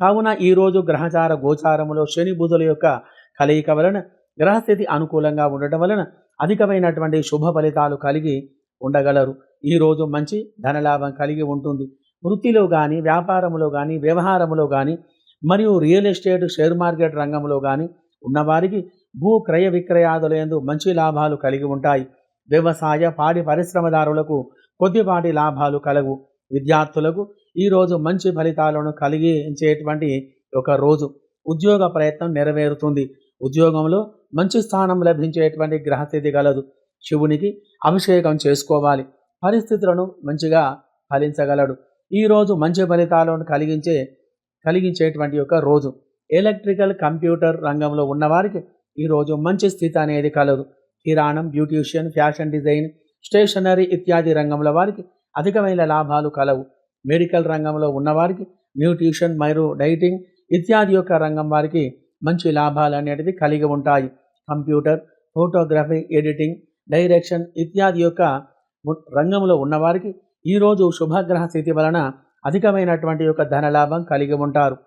కావున ఈరోజు గ్రహచార గోచారములో శని బుధుల యొక్క కలయిక వలన గ్రహస్థితి అనుకూలంగా ఉండటం వలన అధికమైనటువంటి శుభ ఫలితాలు కలిగి ఉండగలరు. ఈరోజు మంచి ధనలాభం కలిగి ఉంటుంది. వృత్తిలో కానీ వ్యాపారంలో కానీ వ్యవహారంలో కానీ మరియు రియల్ ఎస్టేట్ షేర్ మార్కెట్ రంగంలో కానీ ఉన్నవారికి భూ క్రయ విక్రయాదులందు మంచి లాభాలు కలిగి ఉంటాయి. వ్యవసాయ పాడి పరిశ్రమదారులకు కొద్దిపాటి లాభాలు కలవు. విద్యార్థులకు ఈరోజు మంచి ఫలితాలను కలిగించేటువంటి ఒక రోజు. ఉద్యోగ ప్రయత్నం నెరవేరుతుంది. ఉద్యోగంలో మంచి స్థానం లభించేటువంటి గ్రహస్థితి గలదు. శివునికి అభిషేకం చేసుకోవాలి. పరిస్థితులను మంచిగా ఫలించగలడు. ఈరోజు మంచి ఫలితాలను కలిగించే కలిగించేటువంటి ఒక రోజు. ఎలక్ట్రికల్ కంప్యూటర్ రంగంలో ఉన్నవారికి ఈరోజు మంచి స్థితి అనేది కలదు. కిరాణం బ్యూటీషియన్ ఫ్యాషన్ డిజైన్ స్టేషనరీ ఇత్యాది రంగంలో వారికి అధికమైన లాభాలు కలవు. మెడికల్ రంగంలో ఉన్నవారికి న్యూట్రిషన్ మరియు డైటింగ్ ఇత్యాది యొక్క రంగం వారికి మంచి లాభాలు అనేటివి కలిగి ఉంటాయి. కంప్యూటర్ ఫోటోగ్రఫీ ఎడిటింగ్ డైరెక్షన్ ఇత్యాది యొక్క రంగంలో ఉన్నవారికి ఈరోజు శుభగ్రహ స్థితి వలన అధికమైనటువంటి యొక్క ధనలాభం కలిగి ఉంటారు.